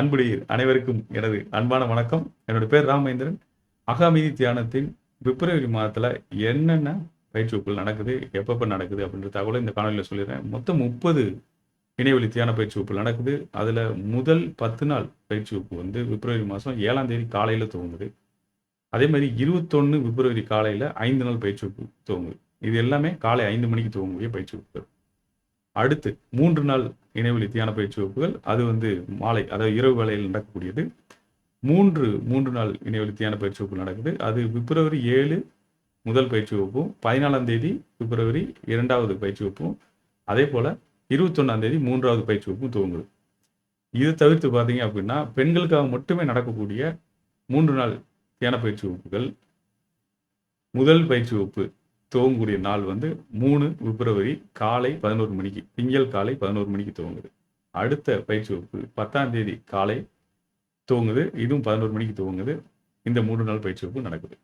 அன்புடைய அனைவருக்கும் எனது அன்பான வணக்கம். என்னோட பேர் ராமேந்திரன். அகாமிதி தியானத்தின் பிப்ரவரி மாதத்தில் என்னென்ன பயிற்சி வகுப்புகள் நடக்குது எப்பப்போ நடக்குது அப்படின்ற தகவலை இந்த காணொலியில் சொல்லிடுறேன். மொத்தம் முப்பது இணையவழி தியான பயிற்சி வகுப்புகள் நடக்குது. அதில் முதல் பத்து நாள் பயிற்சி வகுப்பு வந்து பிப்ரவரி மாதம் ஏழாம் தேதி காலையில் துவங்குது. அதே மாதிரி இருபத்தொன்று பிப்ரவரி காலையில் ஐந்து நாள் பயிற்சி வகுப்பு துவங்குது. இது எல்லாமே காலை ஐந்து மணிக்கு துவங்கக்கூடிய பயிற்சி வகுப்புகள் அடுத்து மூன்று நாள் இணையவழி தியான பயிற்சி வகுப்புகள். அது வந்து மாலை அதாவது இரவு வேளையில் நடக்கக்கூடியது. மூன்று மூன்று நாள் இணைவெளி தியான பயிற்சி வகுப்பு நடக்குது. அது பிப்ரவரி ஏழு முதல் பயிற்சி வகுப்பும் பதினாலாம் தேதி பிப்ரவரி இரண்டாவது பயிற்சி வகுப்பும் அதே போல இருபத்தொன்னாம் தேதி மூன்றாவது பயிற்சி வகுப்பும் துவங்குது. இது தவிர்த்து பார்த்தீங்க அப்படின்னா பெண்களுக்காக மட்டுமே நடக்கக்கூடிய மூன்று நாள் தியான பயிற்சி வகுப்புகள். முதல் பயிற்சி வகுப்பு துவங்கக்கூடிய நாள் வந்து மூணு பிப்ரவரி காலை பதினோரு மணிக்கு. திங்கள் காலை பதினோரு மணிக்கு துவங்குது. அடுத்த பயிற்சி வகுப்பு பத்தாம் தேதி காலை துவங்குது. இதுவும் பதினோரு மணிக்கு துவங்குது. இந்த மூன்று நாள் பயிற்சி வகுப்பு நடக்குது.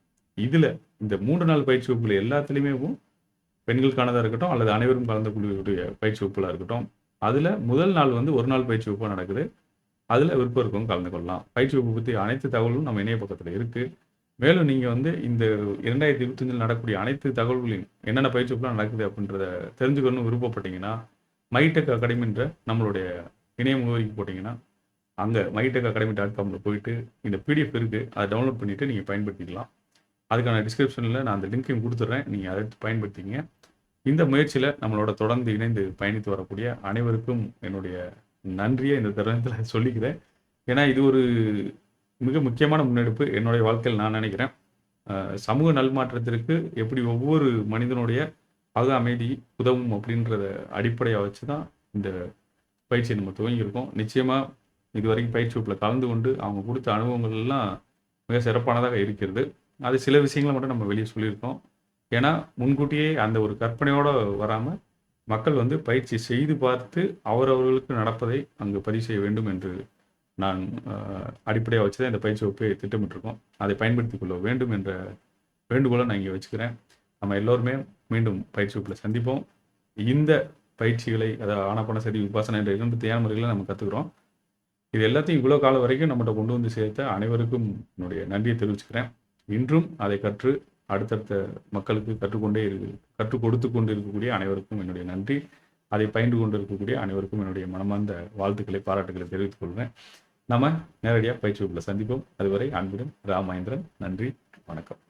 இதில் இந்த மூன்று நாள் பயிற்சி வகுப்புகள் எல்லாத்துலேயுமே பெண்களுக்கானதாக இருக்கட்டும் அல்லது அனைவரும் கலந்து கொள்ளக்கூடிய பயிற்சி வகுப்புகளாக இருக்கட்டும் அதில் முதல் நாள் வந்து ஒரு நாள் பயிற்சி வகுப்பாக நடக்குது. அதில் விருப்பம் இருக்கவங்க கலந்து கொள்ளலாம். பயிற்சி வகுப்பு பற்றி அனைத்து தகவலும் நம்ம இணைய பக்கத்தில் இருக்குது மேலும் நீங்கள் வந்து இந்த இரண்டாயிரத்தி இருபத்தஞ்சில் நடக்கக்கூடிய அனைத்து தகவல்களையும் என்னென்ன பயிற்சி நடக்குது அப்படின்றத தெரிஞ்சுக்கணும்னு விருப்பப்பட்டீங்கன்னா மைடெக் அகாடமின்ற நம்மளுடைய இணைய முகவரிக்கு போட்டிங்கன்னா அங்கே மைடெக் அகாடமி டாட் காமில் போயிட்டு இந்த பிடிஎஃப் இருக்குது அதை டவுன்லோட் பண்ணிவிட்டு நீங்கள் பயன்படுத்திக்கலாம். அதுக்கான டிஸ்கிரிப்ஷனில் நான் அந்த லிங்க்கையும் கொடுத்துட்றேன். நீங்கள் அதை எடுத்து பயன்படுத்திங்க. இந்த முயற்சியில் நம்மளோட தொடர்ந்து இணைந்து பயணித்து வரக்கூடிய அனைவருக்கும் என்னுடைய நன்றியை இந்த தருணத்தில் சொல்லிக்கிறேன். ஏன்னா இது ஒரு மிக முக்கியமான முன்னெடுப்பு என்னுடைய வாழ்க்கையில் நான் நினைக்கிறேன். சமூக நல்மாற்றத்திற்கு எப்படி ஒவ்வொரு மனிதனுடைய அக அமைதி உதவும் அப்படின்றத அடிப்படையாக வச்சு தான் இந்த பயிற்சியை நம்ம துவங்கியிருக்கோம். நிச்சயமாக இது வரைக்கும் பயிற்சி வகுப்பில் கலந்து கொண்டு அவங்க கொடுத்த அனுபவங்கள்லாம் மிக சிறப்பானதாக இருக்கிறது. அது சில விஷயங்களை மட்டும் நம்ம வெளியே சொல்லியிருக்கோம். ஏன்னா முன்கூட்டியே அந்த ஒரு கற்பனையோடு வராமல் மக்கள் வந்து பயிற்சி செய்து பார்த்து அவரவர்களுக்கு நடப்பதை அங்கு பதிவு செய்ய வேண்டும் என்று நான் அடிப்படையாக வச்சு தான் இந்த பயிற்சி வகுப்பை திட்டமிட்டிருக்கோம். அதை பயன்படுத்திக் கொள்ள வேண்டும் என்ற வேண்டுகோளை நான் இங்கே வச்சுக்கிறேன். நம்ம எல்லோருமே மீண்டும் பயிற்சி வகுப்பில் சந்திப்போம். இந்த பயிற்சிகளை அதாவது ஆனப்பண சரி உபாசனை என்ற இரண்டு தியான முறைகளை நம்ம கற்றுக்குறோம் இது எல்லாத்தையும் இவ்வளோ காலம் வரைக்கும் நம்மகிட்ட கொண்டு வந்து சேர்த்த அனைவருக்கும் என்னுடைய நன்றியை தெரிவிச்சுக்கிறேன். இன்றும் அதை கற்று அடுத்தடுத்த மக்களுக்கு கற்றுக்கொண்டே இருக்கு கற்றுக் கொடுத்து கொண்டு இருக்கக்கூடிய அனைவருக்கும் என்னுடைய நன்றி. அதை பயின்று கொண்டு இருக்கக்கூடிய அனைவருக்கும் என்னுடைய மனமார்ந்த வாழ்த்துக்களை பாராட்டுகளை தெரிவித்துக் கொள்கிறேன் நம்ம நேரடியாக பயிற்சி வகுப்பில் சந்திப்போம். அதுவரை அன்புடன் ராமேந்திரன் நன்றி வணக்கம்.